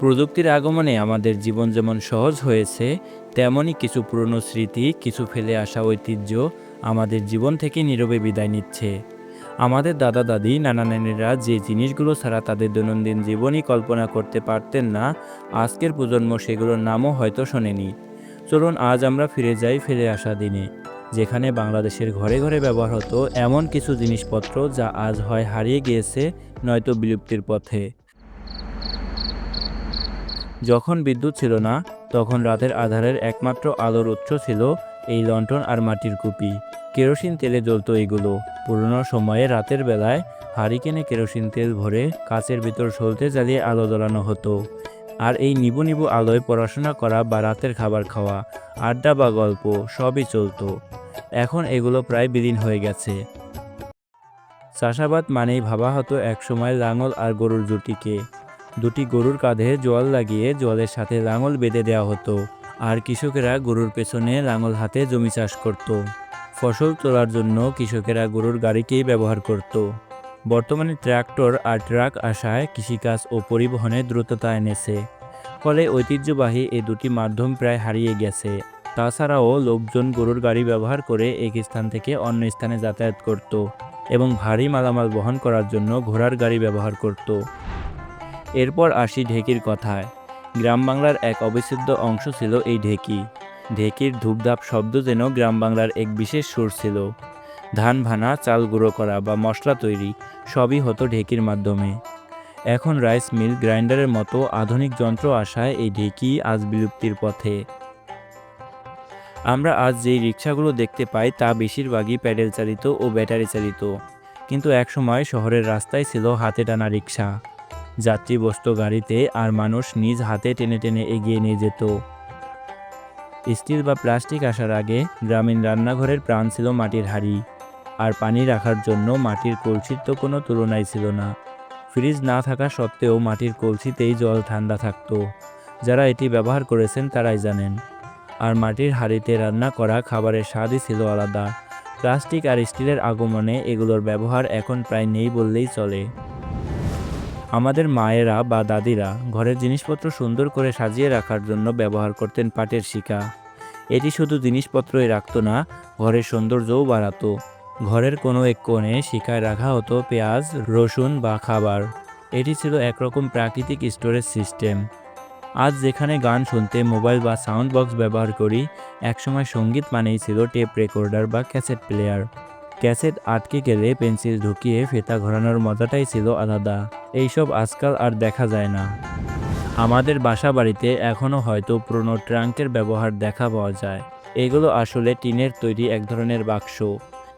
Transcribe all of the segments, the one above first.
প্রযুক্তির আগমনে আমাদের জীবন যেমন সহজ হয়েছে, তেমনই কিছু পুরনো স্মৃতি, কিছু ফেলে আসা ঐতিহ্য আমাদের জীবন থেকে নীরবে বিদায় নিচ্ছে। আমাদের দাদা, দাদি, নানা নানিরা যে জিনিসগুলো ছাড়া তাদের দৈনন্দিন জীবনই কল্পনা করতে পারতেন না, আজকের প্রজন্ম সেগুলোর নামও হয়তো শোনেনি। চলুন আজ আমরা ফিরে যাই ফিরে আসা দিনে, যেখানে বাংলাদেশের ঘরে ঘরে ব্যবহার হতো এমন কিছু জিনিসপত্র যা আজ হয় হারিয়ে গিয়েছে, নয়তো বিলুপ্তির পথে। যখন বিদ্যুৎ ছিল না, তখন রাতের আধারের একমাত্র আলোর উৎস ছিল এই লন্ঠন আর মাটির কুপি। কেরোসিন তেলে জ্বলতো এগুলো। পুরনো সময়ে রাতের বেলায় হারিকেনে কেরোসিন তেল ভরে কাচের ভিতর সলতে জ্বালিয়ে আলো জ্বলানো হতো। আর এই নিবু নিবু আলোয় পড়াশোনা করা বা রাতের খাবার খাওয়া, আড্ডা বা গল্প, সবই চলতো। এখন এগুলো প্রায় বিলীন হয়ে গেছে। চাষাবাদ মানেই ভাবা হতো একসময় লাঙল আর গরুর জুটিকে। দুটি গরুর কাঁধে জল লাগিয়ে জলের সাথে লাঙল বেঁধে দেওয়া হতো। আর কৃষকেরা গরুর পেছনে লাঙল হাতে জমি চাষ করত। ফসল তোলার জন্য কৃষকেরা গরুর গাড়িকেই ব্যবহার করত। বর্তমানে ট্রাক্টর আর ট্রাক আসায় কৃষিকাজ ও পরিবহনে দ্রুততা এনেছে। ফলে ঐতিহ্যবাহী এই দুটি মাধ্যম প্রায় হারিয়ে গেছে। তাছাড়াও লোকজন গরুর গাড়ি ব্যবহার করে এক স্থান থেকে অন্য স্থানে যাতায়াত করত এবং ভারী মালামাল বহন করার জন্য ঘোড়ার গাড়ি ব্যবহার করত। এরপর আসি ঢেকির কথায়। গ্রাম বাংলার এক অবিচ্ছেদ্য অংশ ছিল এই ঢেকি। ঢেকির ধূপধাপ শব্দ যেন গ্রাম বাংলার এক বিশেষ সুর ছিল। ধান ভানা, চাল গুঁড়ো করা বা মশলা তৈরি সবই হতো ঢেকির মাধ্যমে। এখন রাইস মিল গ্রাইন্ডারের মতো আধুনিক যন্ত্র আসায় এই ঢেকি আজ বিলুপ্তির পথে। আমরা আজ যেই রিক্সাগুলো দেখতে পাই তা বেশিরভাগই প্যাডেল চালিত ও ব্যাটারি চালিত। কিন্তু একসময় শহরের রাস্তায় ছিল হাতে টানা রিক্সা যাত্রী বসত গাড়িতে আর মানুষ নিজ হাতে টেনে টেনে এগিয়ে নিয়ে যেত। স্টিল বা প্লাস্টিক আসার আগে গ্রামীণ রান্নাঘরের প্রাণ ছিল মাটির হাঁড়ি, আর পানি রাখার জন্য মাটির কলসির তো কোনো তুলনাই ছিল না। ফ্রিজ না থাকা সত্ত্বেও মাটির কলসিতেই জল ঠান্ডা থাকতো। যারা এটি ব্যবহার করেছেন তারাই জানেন। আর মাটির হাঁড়িতে রান্না করা খাবারের স্বাদই ছিল আলাদা। প্লাস্টিক আর স্টিলের আগমনে এগুলোর ব্যবহার এখন প্রায় নেই বললেই চলে। আমাদের মায়েরা বা দাদিরা ঘরের জিনিসপত্র সুন্দর করে সাজিয়ে রাখার জন্য ব্যবহার করতেন পাটের শিকা। এটি শুধু জিনিসপত্রই রাখতো না, ঘরের সৌন্দর্যও বাড়াতো। ঘরের কোনো এক কোণে শিকায় রাখা হতো পেঁয়াজ, রসুন বা খাবার। এটি ছিল একরকম প্রাকৃতিক স্টোরেজ সিস্টেম। আজ যেখানে গান শুনতে, মোবাইল বা সাউন্ড বক্স ব্যবহার করি, একসময় সংগীত মানেই ছিল টেপ রেকর্ডার বা ক্যাসেট প্লেয়ার। ক্যাসেট আটকে গেলে পেন্সিল ঢুকিয়ে ফেতা ঘোরানোর মজাটাই ছিল আলাদা। এইসব আজকাল আর দেখা যায় না। আমাদের বাসা বাড়িতে এখনও হয়তো পুরনো ট্রাঙ্কের ব্যবহার দেখা পাওয়া যায়। এগুলো আসলে টিনের তৈরি এক ধরনের বাক্স।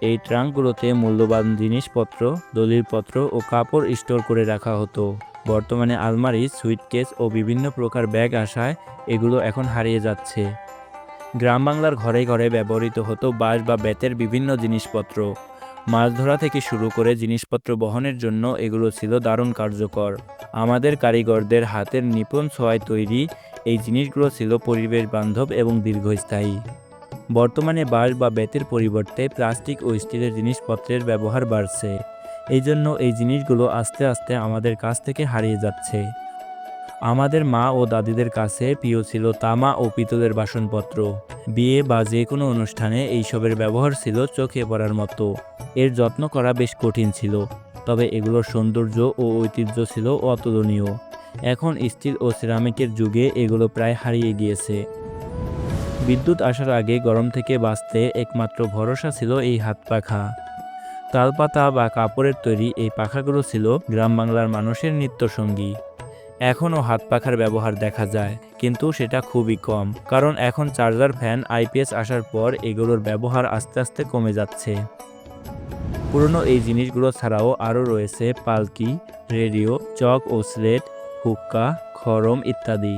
এই ট্রাঙ্কগুলোতে মূল্যবান জিনিসপত্র, দলিলপত্র ও কাপড় স্টোর করে রাখা হতো। বর্তমানে আলমারি, সুইটকেস ও বিভিন্ন প্রকার ব্যাগ আসায় এগুলো এখন হারিয়ে যাচ্ছে। গ্রাম বাংলার ঘরে ঘরে ব্যবহৃত হতো বাঁশ বা বেতের বিভিন্ন জিনিসপত্র। মাছ ধরা থেকে শুরু করে জিনিসপত্র বহনের জন্য এগুলো ছিল দারুণ কার্যকর। আমাদের কারিগরদের হাতের নিপুণ ছোঁয়ায় তৈরি এই জিনিসগুলো ছিল পরিবেশ বান্ধব এবং দীর্ঘস্থায়ী। বর্তমানে বাঁশ বা বেতের পরিবর্তে প্লাস্টিক ও স্টিলের জিনিসপত্রের ব্যবহার বাড়ছে। এই জন্য এই জিনিসগুলো আস্তে আস্তে আমাদের কাছ থেকে হারিয়ে যাচ্ছে। আমাদের মা ও দাদিদের কাছে প্রিয় ছিল তামা ও পিতলের বাসনপত্র। বিয়ে বা যে কোনো অনুষ্ঠানে এইসবের ব্যবহার ছিল চোখে পড়ার মতো। এর যত্ন করা বেশ কঠিন ছিল, তবে এগুলোর সৌন্দর্য ও ঐতিহ্য ছিল অতুলনীয়। এখন স্টিল ও সিরামিকের যুগে এগুলো প্রায় হারিয়ে গিয়েছে। বিদ্যুৎ আসার আগে গরম থেকে বাঁচতে একমাত্র ভরসা ছিল এই হাত পাখা। তালপাতা বা কাপড়ের তৈরি এই পাখাগুলো ছিল গ্রাম বাংলার মানুষের নিত্যসঙ্গী। এখনও হাত পাখার ব্যবহার দেখা যায়, কিন্তু সেটা খুবই কম, কারণ এখন চার্জার ফ্যান আইপিএস আসার পর এগুলোর ব্যবহার আস্তে আস্তে কমে যাচ্ছে। পুরনো এই জিনিসগুলো ছাড়াও আরও রয়েছে পালকি, রেডিও, চক ও স্লেট, হুক্কা, খরম ইত্যাদি।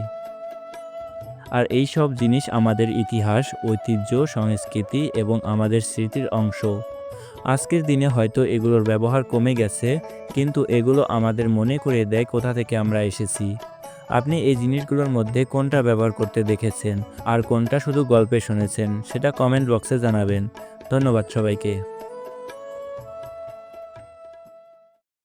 আর এই সব জিনিস আমাদের ইতিহাস, ঐতিহ্য, সংস্কৃতি এবং আমাদের স্মৃতির অংশ। আজকের দিনে হয়তো এগুলোর ব্যবহার কমে গেছে, কিন্তু এগুলো আমাদের মনে করে দেয় কোথা থেকে আমরা এসেছি। আপনি এই জিনিসগুলোর মধ্যে কোনটা ব্যবহার করতে দেখেছেন, আর কোনটা শুধু গল্পে শুনেছেন, সেটা কমেন্ট বক্সে জানাবেন। ধন্যবাদ সবাইকে।